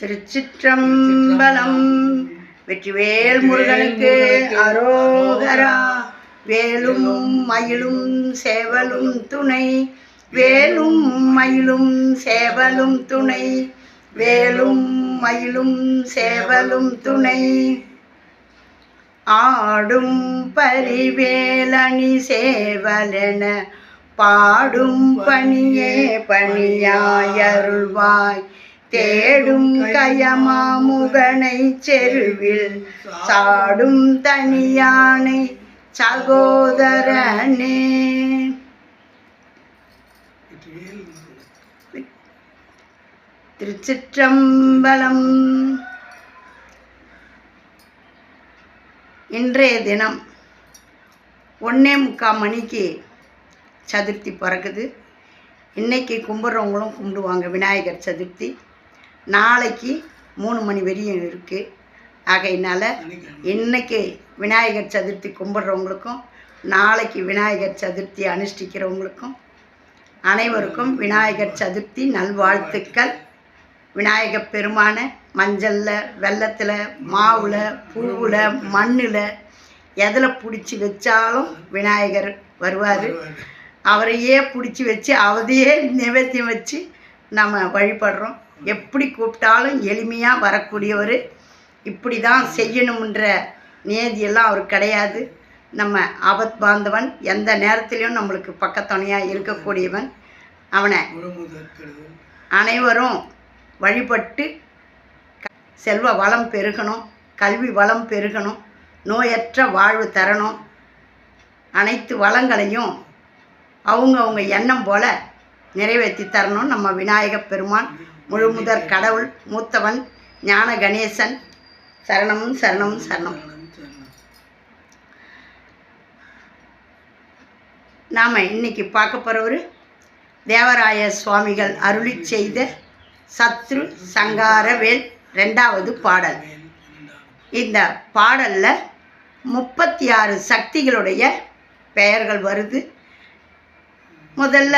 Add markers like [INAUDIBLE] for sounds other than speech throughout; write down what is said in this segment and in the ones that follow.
திருச்சிற்றம்பலம். வெற்றிவேல் முருகனுக்கு அரோகரா. வேலும் மயிலும் சேவலும் துணை. வேலும் மயிலும் சேவலும் துணை. வேலும் மயிலும் சேவலும் துணை. ஆடும் பரிவேலணி சேவலென பாடும் பணியே பணியாயருள்வாய். தேடும் கயமாமுகனை செருவில் சாடும் தனியானை சகோதரனே. திருச்சிற்றம்பலம். இன்றைய தினம் ஒன்றே முக்கால் மணிக்கு சதுர்த்தி பிறக்குது. இன்னைக்கு கும்பிட்றவங்களும் கும்பிடுவாங்க. விநாயகர் சதுர்த்தி. நாளைக்கு மூணு மணி வரையும் இருக்குது ஆகையினால் இன்னைக்கு விநாயகர் சதுர்த்தி கும்பிட்றவங்களுக்கும் நாளைக்கு விநாயகர் சதுர்த்தி அனுஷ்டிக்கிறவங்களுக்கும் அனைவருக்கும் விநாயகர் சதுர்த்தி நல்வாழ்த்துக்கள். விநாயகர் பெருமானை மஞ்சளில் வெள்ளத்தில் மாவில் பூவில் மண்ணில் எதில் பிடிச்சி வச்சாலும் விநாயகர் வருவார். அவரையே பிடிச்சி வச்சு அவதையே நிவேத்தியம் வச்சு நம்ம வழிபடுறோம். எப்படி கூப்பிட்டாலும் எளிமையாக வரக்கூடியவர். இப்படி தான் செய்யணுன்ற நியதியெல்லாம் அவர் கிடையாது. நம்ம ஆபத் பாந்தவன் எந்த நேரத்திலையும் நம்மளுக்கு பக்கத்துணையாக இருக்கக்கூடியவன் அவனை. அனைவரும் வழிபட்டு செல்வ வளம் பெருகணும் கல்வி வளம் பெருகணும் நோயற்ற வாழ்வு தரணும். அனைத்து வளங்களையும் அவங்கவுங்க எண்ணம் போல நிறைவேற்றி தரணும் நம்ம விநாயகப் பெருமான் முழுமுதற் கடவுள் மூத்தவன் ஞான கணேசன். சரணமும் சரணம் சரணம். நாம் இன்னைக்கு பார்க்க போகிறவர் தேவராய சுவாமிகள் அருளி செய்த சத்ரு சங்காரவேல் ரெண்டாவது பாடல். இந்த பாடலில் முப்பத்தி ஆறு சக்திகளுடைய பெயர்கள் வருது. முதல்ல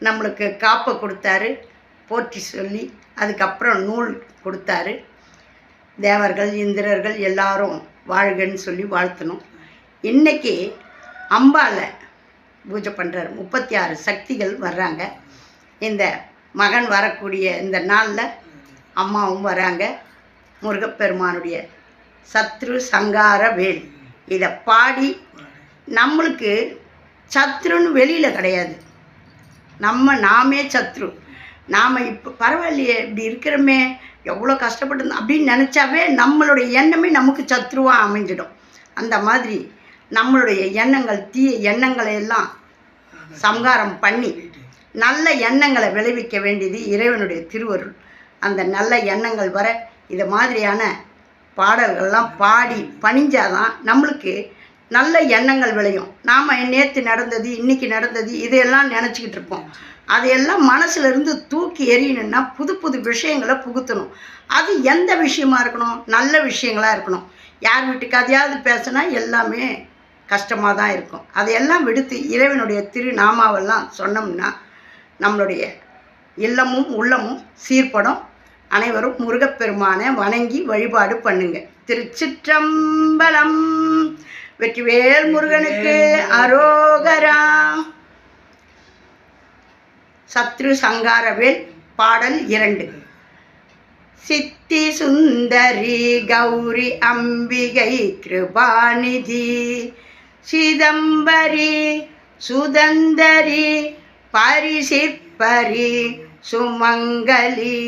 நம்மளுக்கு காப்பை கொடுத்தாரு. போற்றி சொல்லி அதுக்கப்புறம் நூல் கொடுத்தாரு. தேவர்கள் இந்திரர்கள் எல்லாரும் வாழ்கன்னு சொல்லி வாழ்த்தணும். இன்னைக்கு அம்பால பூஜை பண்ணுறாரு முப்பத்தி ஆறு சக்திகள் வர்றாங்க. இந்த மகன் வரக்கூடிய இந்த நாளில் அம்மாவும் வராங்க. முருகப்பெருமானுடைய சத்ரு சங்கார வேல் இதை பாடி நம்மளுக்கு சத்ருன்னு வெளியில் கிடையாது. நம்ம நாமே சத்ரு. நாம் இப்போ பரவாயில்லையே இப்படி இருக்கிறோமே எவ்வளோ கஷ்டப்பட்டு அப்படின்னு நினச்சாவே நம்மளுடைய எண்ணமே நமக்கு சத்ருவாக அமைஞ்சிடும். அந்த மாதிரி நம்மளுடைய எண்ணங்கள் தீய எண்ணங்களை எல்லாம் சம்காரம் பண்ணி நல்ல எண்ணங்களை விளைவிக்க வேண்டியது இறைவனுடைய திருவருள். அந்த நல்ல எண்ணங்கள் வர இது மாதிரியான பாடல்கள்லாம் பாடி பணிஞ்சாதான் நம்மளுக்கு நல்ல எண்ணங்கள் விளையும். நாம் நேற்று நடந்தது இன்னைக்கு நடந்தது இதையெல்லாம் நினச்சிக்கிட்டு இருப்போம். அதையெல்லாம் மனசுலேருந்து தூக்கி எறியணும்னா புது புது விஷயங்களை புகுத்தணும். அது எந்த விஷயமா இருக்கணும்? நல்ல விஷயங்களாக இருக்கணும். யார் வீட்டுக்கு அதையாவது பேசினா எல்லாமே கஷ்டமாக தான் இருக்கும். அதையெல்லாம் விடுத்து இறைவனுடைய திருநாமாவெல்லாம் சொன்னோம்னா நம்மளுடைய இல்லமும் உள்ளமும் சீர்படும். அனைவரும் முருகப்பெருமானை வணங்கி வழிபாடு பண்ணுங்க. திருச்சிற்றம்பலம். வெற்றிவேல் முருகனுக்கு அரோகரா. சத்ரு சங்காரவேல் பாடல் இரண்டு. சித்தி சுந்தரி கௌரி அம்பிகை கிருபாநிதி. சிதம்பரி சுதந்தரி பரிசிப்பரி சுமங்கலி.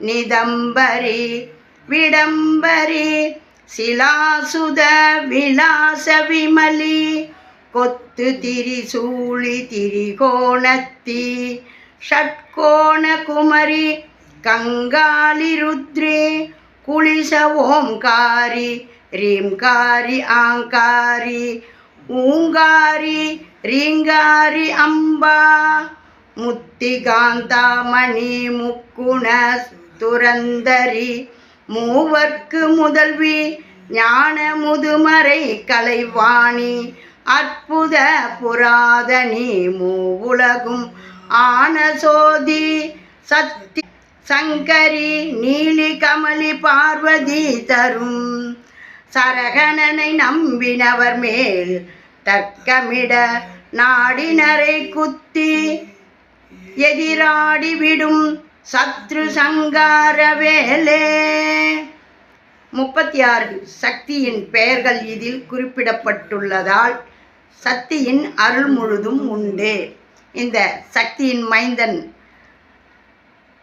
நிதம்பரி விடம்பரி சிலாசுத விலாச விமலி கொத்து திரிசூழி திரிகோணத்தி ஷட்கோண குமரி கங்காளி ருத்ரே குளிச ஓம்காரி ரீம்காரி ஆங்காரி ஊங்காரி ரீங்காரி அம்பா முத்திகாந்தாமணி முக்குண துரந்தரி மூவர்க்கு முதல்வி ஞான முதுமறை கலைவாணி. அற்புத புராதனி மூவுலகும். ஆன சோதி சத்தி சங்கரி நீலி கமலி பார்வதி தரும். சரகணனை நம்பினவர் மேல் தர்க்கமிட நாடினரை குத்தி எதிராடி விடும் சத்ரு சங்கார வேலே. முப்பத்தி ஆறு சக்தியின் பெயர்கள் இதில் குறிப்பிடப்பட்டுள்ளதால் சக்தியின் அருள் முழுதும் உண்டு. இந்த சக்தியின் மைந்தன்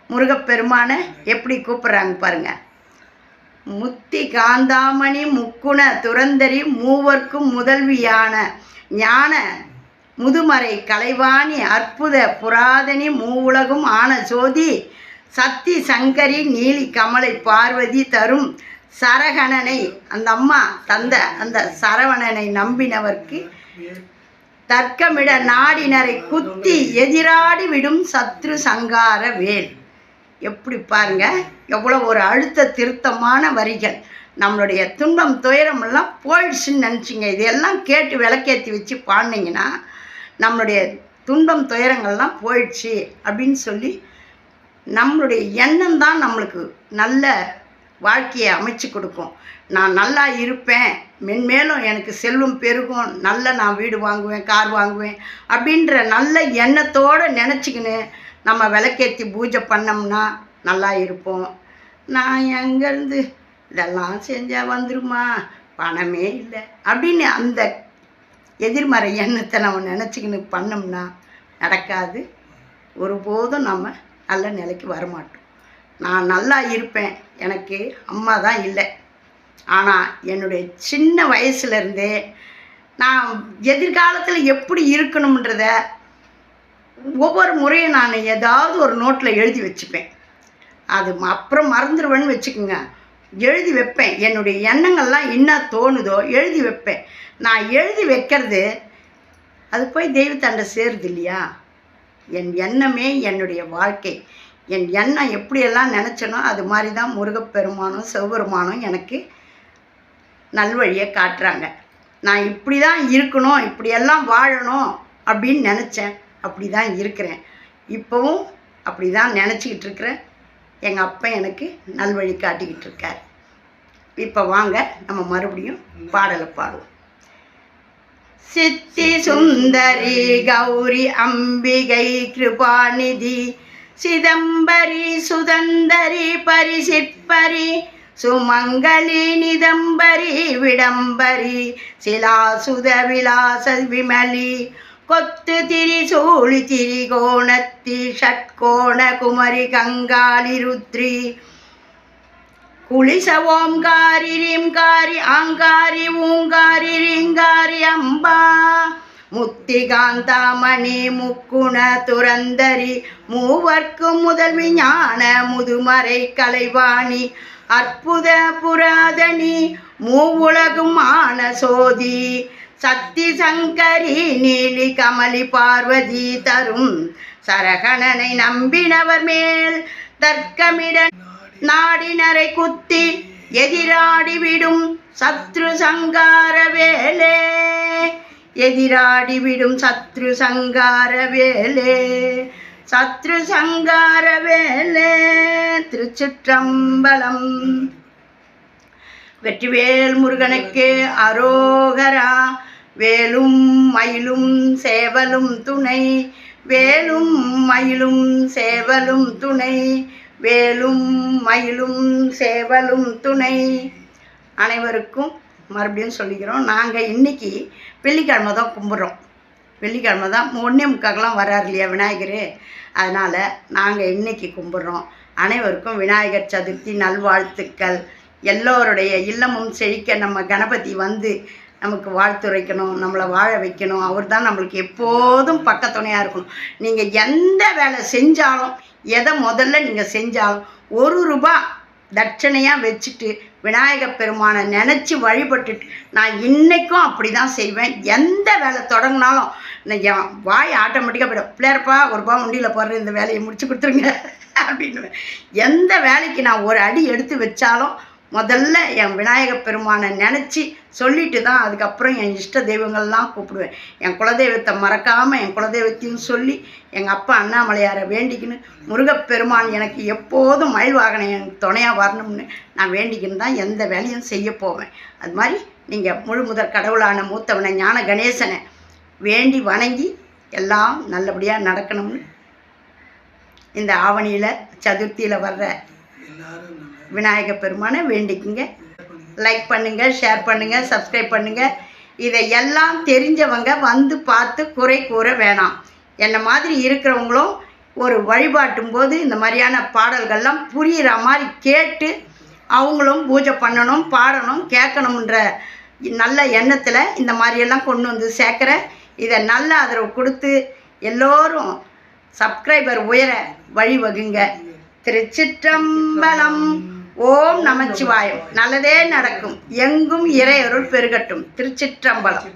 முருகப்பெருமானை எப்படி கூப்பிட்றாங்க பாருங்க. முத்தி காந்தாமணி முக்குண துரந்தரி மூவர்க்கும் முதல்வியான ஞான முதுமறை கலைவாணி அற்புத புராதனி மூவுலகும் ஆன சோதி சக்தி சங்கரி நீலி கமலை பார்வதி தரும் சரகணனை அந்த அம்மா தந்த அந்த சரவணனை நம்பினவர்க்கு தர்க்கமிட நாடினரை குத்தி எதிராடி விடும் சத்ரு சங்கார வேல். எப்படி பாருங்க எவ்வளோ ஒரு அழுத்த திருத்தமான வரிகள். நம்மளுடைய துன்பம் துயரம் எல்லாம் போயிடுச்சுன்னு நினச்சிங்க. இதையெல்லாம் கேட்டு விளக்கேற்றி வச்சு பாடினீங்கன்னா நம்மளுடைய துன்பம் துயரங்கள்லாம் போயிடுச்சு அப்படின்னு சொல்லி நம்மளுடைய எண்ணம் தான் நம்மளுக்கு நல்ல வாழ்க்கையை அமைச்சு கொடுக்கும். நான் நல்லா இருப்பேன் மென்மேலும் எனக்கு செல்வம் பெருகும் நல்ல நான் வீடு வாங்குவேன் கார் வாங்குவேன் அப்படின்ற நல்ல எண்ணத்தோடு நினச்சிக்கின்னு நம்ம விளக்கேற்றி பூஜை பண்ணோம்னா நல்லா இருப்போம். நான் எங்கேருந்து இதெல்லாம் செஞ்சால் வந்துருமா? பணமே இல்லை அப்படின்னு அந்த எதிர்மறை எண்ணத்தை நம்ம நினச்சிக்கின்னு பண்ணோம்னா நடக்காது. ஒருபோதும் நம்ம நல்ல நிலைக்கு வரமாட்டோம். நான் நல்லா இருப்பேன். எனக்கு அம்மா தான் இல்லை. ஆனால் என்னுடைய சின்ன வயசுலேருந்தே நான் எதிர்காலத்தில் எப்படி இருக்கணுன்றத ஒவ்வொரு முறையும் நான் ஏதாவது ஒரு நோட்டில் எழுதி வச்சுப்பேன். அது அப்புறம் மறந்துடுவேன்னு வச்சுக்கோங்க. எழுதி வைப்பேன். என்னுடைய எண்ணங்கள்லாம் என்ன தோணுதோ எழுதி வைப்பேன். நான் எழுதி வைக்கிறது அது போய் தெய்வத்தாண்ட சேருது இல்லையா? என் எண்ணமே என்னுடைய வாழ்க்கை. என் எண்ணம் எப்படியெல்லாம் நினச்சனோ அது மாதிரி தான் முருகப்பெருமானும் சிவபெருமானும் எனக்கு நல்வழியை காட்டுறாங்க. நான் இப்படி தான் இருக்கணும் இப்படியெல்லாம் வாழணும் அப்படின்னு நினச்சேன். அப்படி தான் இருக்கிறேன். இப்போவும் அப்படி தான் நினச்சிக்கிட்டு இருக்கிறேன். எங்கள் அப்பா எனக்கு நல்வழி காட்டிக்கிட்டு இருக்கார். இப்போ வாங்க நம்ம மறுபடியும் பாடலை பாடுவோம். சித்தி சுந்தரி கௌரி அம்பிகை கிருபாநிதி சிதம்பரி சுதந்தரி பரிசிற்பரி சுமங்கலி நிதம்பரி விடம்பரி சிலாசுத விலாச விமலி கொத்து திரிசூழி திரிகோணத்தி ஷட்கோண குமரி கங்காளி ருத்ரி. குளிச ஓம்காரி ரீம்காரி ஆங்காரி ஊங்காரி ரீங்காரி அம்பா. முத்திகாந்தாமணி முக்குண துரந்தரி மூவர்க்கு முதல்வி ஞான முதுமறை கலைவாணி. அற்புத புராதனி மூவுலகும் ஆன சோதி. சக்தி சங்கரி நீலி கமலி பார்வதி தரும் சரகணனை நம்பினவர் மேல் தர்க்கமிட நாடினரை குத்தி எதிராடி விடும் சத்ரு சங்கார வேலே. எதிராடி விடும் சத்ரு சங்கார வேலே. சத்ரு சங்கார வேலே. திருச்சிற்றம்பலம். வெற்றிவேல் முருகனுக்கு அரோகரா. வேலும் மயிலும் சேவலும் துணை. வேலும் மயிலும் சேவலும் துணை. வேலும் மயிலும் சேவலும் துணை. அனைவருக்கும் மறுபடியும் சொல்லிக்கிறோம். நாங்கள் இன்னைக்கு வெள்ளிக்கிழமை தான் கும்பிட்றோம். வெள்ளிக்கிழமை தான் ஒன்றே முக்காக்கெல்லாம் வரார் இல்லையா விநாயகர்? அதனால் நாங்கள் இன்னைக்கு கும்பிட்றோம். அனைவருக்கும் விநாயகர் சதுர்த்தி நல்வாழ்த்துக்கள். எல்லோருடைய இல்லமும் செழிக்க நம்ம கணபதி வந்து நமக்கு வாழ்த்துரைக்கணும் நம்மளை வாழ வைக்கணும். அவர் தான் நம்மளுக்கு எப்போதும் பக்கத்துணையாக இருக்கணும். நீங்கள் எந்த வேலை செஞ்சாலும் எதை முதல்ல நீங்கள் செஞ்சாலும் ஒரு ரூபா தட்சணையாக வச்சுட்டு விநாயக பெருமானை நினச்சி வழிபட்டுட்டு நான் இன்றைக்கும் அப்படி தான் செய்வேன். எந்த வேலை தொடங்கினாலும் நான் என் வாய் ஆட்டோமேட்டிக்காக போய்டும். பிள்ளையரப்பா ஒரு ரூபா உண்டியில் போடுற இந்த வேலையை முடிச்சு கொடுத்துருங்க. [LAUGHS] அப்படின்னு எந்த வேலைக்கு நான் ஒரு அடி எடுத்து வச்சாலும் முதல்ல என் விநாயகப் பெருமானை நினச்சி சொல்லிட்டு தான் அதுக்கப்புறம் என் இஷ்ட தெய்வங்கள்லாம் கூப்பிடுவேன். என் குலதெய்வத்தை மறக்காமல் என் குலதெய்வத்தையும் சொல்லி எங்கள் அப்பா அண்ணாமலையாரை வேண்டிக்கின்னு முருகப்பெருமான் எனக்கு எப்போதும் மயில் வாகனம் எனக்கு துணையாக வரணும்னு நான் வேண்டிக்கின்னு தான் எந்த வேலையும் செய்ய போவேன். அது மாதிரி நீங்கள் முழு முதற் கடவுளான மூத்தவனை ஞான கணேசனை வேண்டி வணங்கி எல்லாம் நல்லபடியாக நடக்கணும்னு இந்த ஆவணியில் சதுர்த்தியில் வர்ற எல்லாரும் விநாயக பெருமானை வேண்டிக்குங்க. லைக் பண்ணுங்கள் ஷேர் பண்ணுங்கள் சப்ஸ்கிரைப் பண்ணுங்கள் இதை எல்லாம் தெரிஞ்சவங்க வந்து பார்த்து குறை கூற வேணாம். என்னை மாதிரி இருக்கிறவங்களும் ஒரு வழிபாட்டும் போது இந்த மாதிரியான பாடல்கள்லாம் புரிகிற மாதிரி கேட்டு அவங்களும் பூஜை பண்ணணும் பாடணும் கேட்கணுன்ற நல்ல எண்ணத்தில் இந்த மாதிரியெல்லாம் கொண்டு வந்து சேர்க்குற இதை நல்ல ஆதரவு கொடுத்து எல்லோரும் சப்ஸ்கிரைபர் உயர வழிவகுங்க. திருச்சிற்றம்பலம். ஓம் நமச்சிவாயம். நல்லதே நடக்கும். எங்கும் இறையருள் பெருகட்டும். திருச்சிற்றம்பலம்.